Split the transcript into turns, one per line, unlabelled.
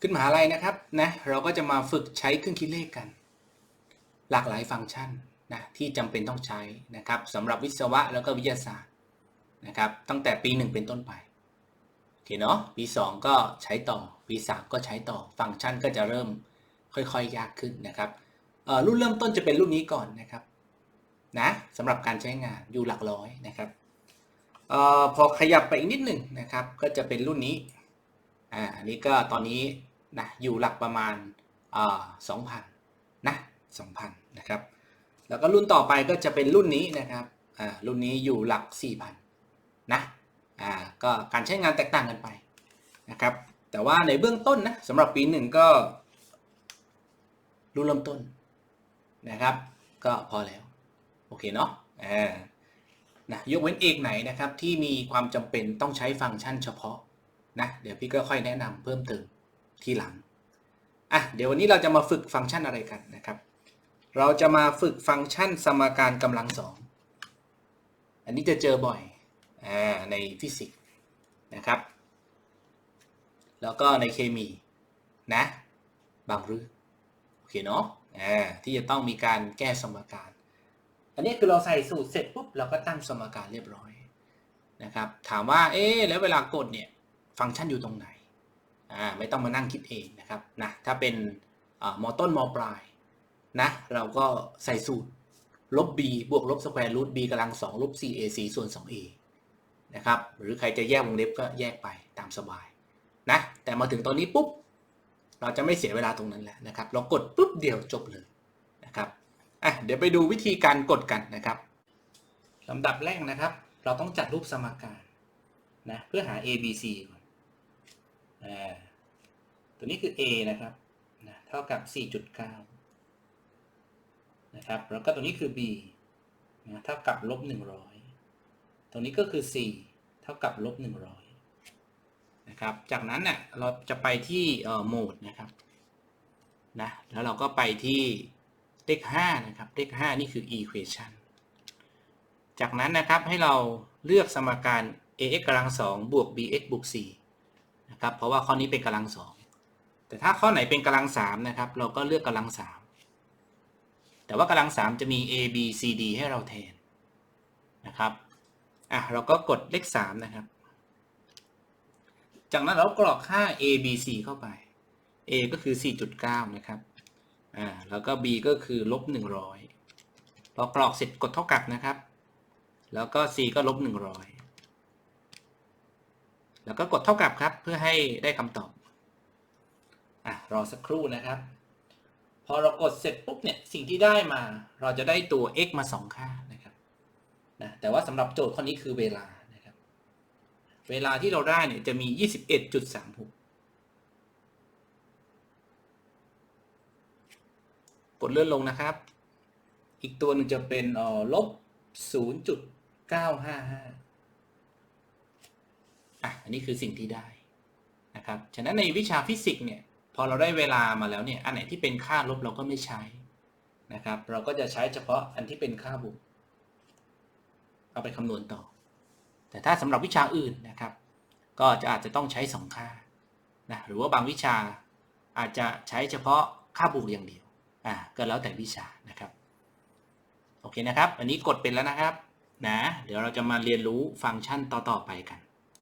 ขึ้นมหาลัยนะครับนะเราก็จะมาฝึกใช้เครื่องคิดเลขกัน หลากหลายฟังก์ชันนะที่จำเป็นต้องใช้นะครับสำหรับวิศวะแล้วก็วิทยาศาสตร์นะครับตั้งแต่ปี 1 เป็นต้นไปโอเคเนาะปี 2 ก็ใช้ต่อปี 3 ก็ใช้ต่อฟังก์ชันก็จะเริ่มค่อยๆยากขึ้นนะครับรุ่นเริ่มต้นจะเป็นรุ่นนี้ก่อนนะครับนะสำหรับการใช้งานอยู่หลักร้อยนะครับออพอขยับไปอีกนิดหนึ่งนะครับ ก็จะเป็นรุ่นนี้อ่าอันนี้ก็ตอนนี้ นะอยู่หลักประมาณสองพันนะสองพันนะครับแล้วก็รุ่นต่อไปก็จะเป็นรุ่นนี้นะครับรุ่นนี้อยู่หลักสี่พันนะก็การใช้งานแตกต่างกันไปนะครับแต่ว่าในเบื้องต้นนะสำหรับปีหนึ่งก็รุ่นเริ่มต้นนะครับ ก็พอแล้วโอเคเนาะนะยกเว้นเอกไหนนะครับที่มีความจำเป็นต้องใช้ฟังก์ชันเฉพาะนะเดี๋ยวพี่ก็ค่อยแนะนำเพิ่มเติม ทีหลังอะเดี๋ยววันนี้เราจะมาฝึกฟังก์ชันอะไรกันนะครับ เราจะมาฝึกฟังก์ชันสมการกำลังสองอันนี้จะเจอบ่อยอในฟิสิกส์นะครับ แล้วก็ในเคมีนะ บางรื่อโอเคเนาะอ่าที่จะต้องมีการแก้สมการ อันนี้คือเราใส่สูตรเสร็จปุ๊บเราก็ตั้งสมการเรียบร้อยนะครับ ถามว่าเอ๊แล้วเวลากดเนี่ยฟังก์ชันอยู่ตรงไหน อ่าไม่ต้องมานั่งคิดเองนะครับนะถ้าเป็นอมอต้นมอปลายนะเราก็ใส่สูตรลบ b บวกลบสแควร์รูท b กำลัง2ลบ 4ac ส่วน 2a นะครับหรือใครจะแยกวงเล็บก็แยกไปตามสบายนะแต่มาถึงตอนนี้ปุ๊บเราจะไม่เสียเวลาตรงนั้นแล้วนะครับ เรากดปุ๊บเดียวจบเลยนะครับอะเดี๋ยวไปดูวิธีการกดกันนะครับลำดับแรกนะครับ เราต้องจัดรูปสมการนะเพื่อหา a b c ก่อน ตัวนี้คือ a นะครับนะเท่ากับ 4.9 นะครับ แล้วก็ตัวนี้คือ b นะเท่ากับลบ 100 ตรงนี้ก็คือ c เท่ากับลบ 100 นะครับ จากนั้นเนี่ยเราจะไปที่เอ่อโหมดนะครับนะแล้วเราก็ไปที่เลข5นะครับ เลข5นี่คือ equation จากนั้นนะครับให้เราเลือกสมการ ax กำลัง2บวก bx บวก c นะครับเพราะว่าข้อนี้เป็นกำลังสองแต่ถ้าข้อไหนเป็นกำลังสามนะครับเราก็เลือกกำลังสามแต่ว่ากำลังสามจะมี a b c d ให้เราแทนนะครับอะเราก็กดเลขสามนะครับ จากนั้นเรากรอกค่า a b c เข้าไป a ก็คือ 4.9 นะครับอ่าแล้วก็ b ก็คือลบ100พอกรอกเสร็จกดเท่ากับนะครับ แล้วก็ c ก็ลบ100 แล้วก็กดเท่ากับครับเพื่อให้ได้คำตอบอะรอสักครู่นะครับ พอเรากดเสร็จปุ๊บเนี่ยสิ่งที่ได้มาเราจะได้ตัว x มา 2 ค่านะครับนะแต่ว่าสำหรับโจทย์ข้อนี้คือเวลานะครับ เวลาที่เราได้เนี่ยจะมี 21.36 กดเลื่อนลงนะครับ อีกตัวหนึ่งจะเป็นเอ่อลบ0.955 อะอันนี้คือสิ่งที่ได้นะครับ ฉะนั้นในวิชาฟิสิกส์เนี่ยพอเราได้เวลามาแล้วเนี่ยอันไหนที่เป็นค่าลบเราก็ไม่ใช้นะครับ เราก็จะใช้เฉพาะอันที่เป็นค่าบวกเอาไปคำนวณต่อ แต่ถ้าสำหรับวิชาอื่นนะครับ ก็จะอาจจะต้องใช้สองค่านะหรือว่าบางวิชาอาจจะใช้เฉพาะค่าบวกอย่างเดียวอ่าก็แล้วแต่วิชานะครับโอเคนะครับ อันนี้กดเป็นแล้วนะครับนะเดี๋ยวเราจะมาเรียนรู้ฟังก์ชันต่อ ๆ ไปกัน